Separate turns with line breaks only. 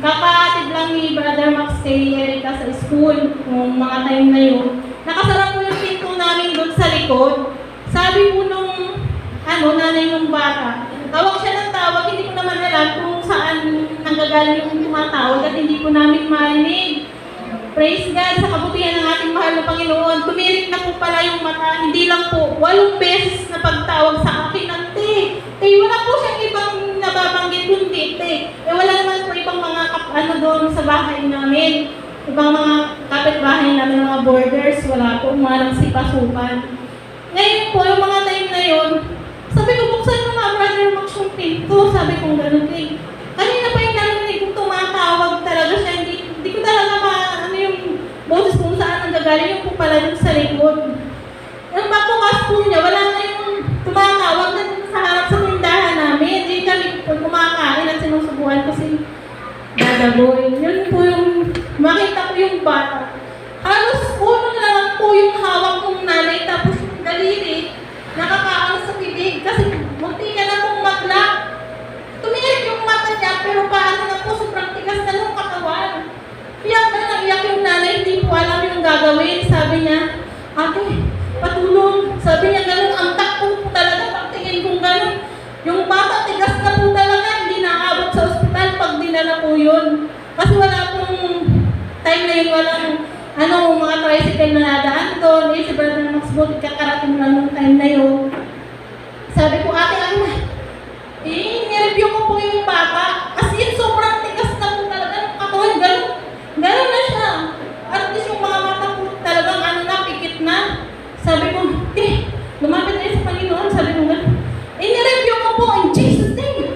Kakaatid lang ni Brother Max kay Erika sa school, nung mga time na yun. Nakasara po yung pinto namin doon sa likod. Sabi po nung, ano, nanay nung bata, tawag siya ng tawag, hindi ko naman alam kung saan nanggagaling yung tumatawag at hindi po namin marinig. Praise God sa kabutihan ng ating mahal na Panginoon. Tumirik na po pala yung mata. Hindi lang po, walong beses na pagtawag sa akin ng te. Te, wala po siyang ibang nababanggit kundi te. Eh wala naman po ibang mga kap- ano doon sa bahay namin. Ibang mga kapitbahay namin, mga borders, wala po, mga nagsipasukan. Ngayon po, yung mga time na yun, sabi ko, buksan mo nga, brother, Max, yung pinto. Sabi ko, ganun eh. Kanina pa yung narinig kong tumatawag talaga siya. Hindi, hindi ko talaga ma, ano yung boses kung saan nanggagaling yung po pala dun sa likod. Yung papukas po niya, wala na yung tumatawag na dun sa harap sa tindahan namin. Hindi kami po kumakain at sinusubuhan kasi dadaboy. Yun po yung, makita ko yung bata. Halos uno na lang po yung hawak kong nanay tapos yung daliri nakakaano sa bibig kasi munti ka na pong magla. Tumirik yung mata niya pero paano na po sobrang tigas na ng katawan. Iyak na nang iyak yung nanay, hindi po alam yung gagawin. Sabi niya, ate, patulong. Sabi niya, ganun, ang takbo talaga pagtingin kong ganun. Time na yun, walang ano, mga tricycle na nadaan doon. Eh, si Brother Max Buti, kakarating lang nung time na yun. Sabi ko, ate, ano na? Eh, nireview ko po yung bata. As in, sobrang tigas na po talaga ng katawan. Ganun, ganun na siya. At least yung mga mata po talagang ano na, pikit na. Sabi ko,